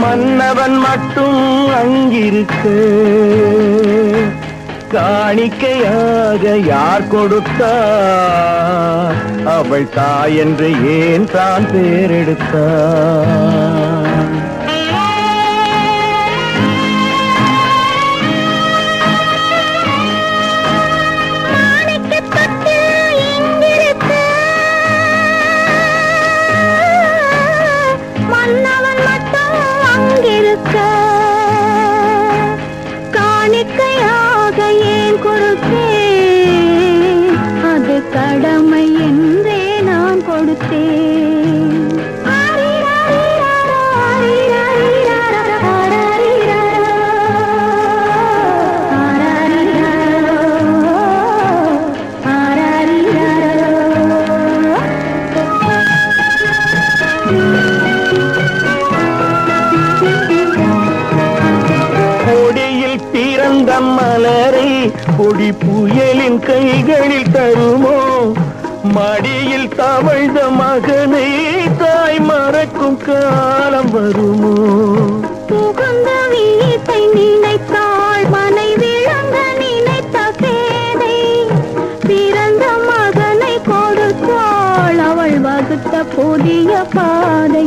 மன்னவன் மட்டும் அங்கிருக்க. காணிக்கையாக யார் கொடுத்தார் அவள் தாய் என்று ஏன் தான் பேரெடுத்தார் மலரை கொடி புயலின் கைகளில் தருமோ? மடியில் தவழ்ந்த மகனை தாய் மறக்கும் காலம் வருமோ? புகுந்த வீட்டை நினைத்தாள் மனை விளங்க நினைத்த பேதை பிறந்த மகனை கொடுத்தாள் அவள் வகுத்த புதிய பாதை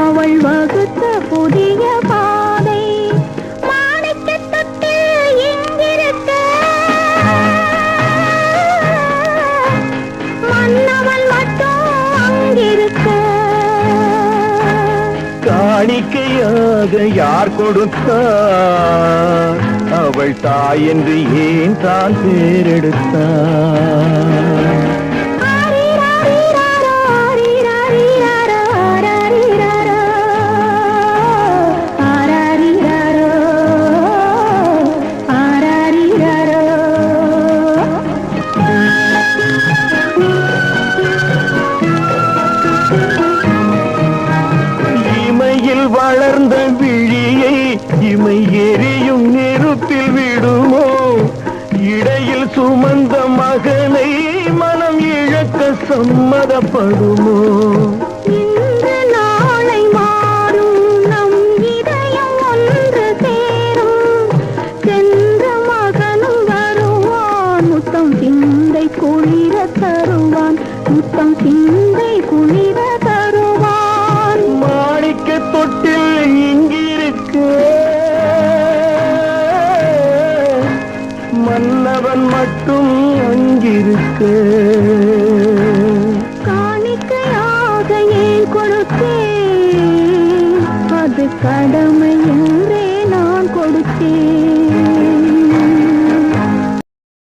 அவள் வகுத்த புதிய பாதை. காணிக்கையாக யார் கொடுத்தார்? அவள் தாய் என்று ஏன் தான் பேரெடுத்தார்? முத்தம் சிந்தை குளிர தருவான். முத்தம் சிந்தை குளிர தருவான். மாணிக்க தொட்டில் இங்கிருக்கு. மன்னவன் மட்டும் அங்கிருக்கு. கடமை என்றே நான் கொடுத்தேன்.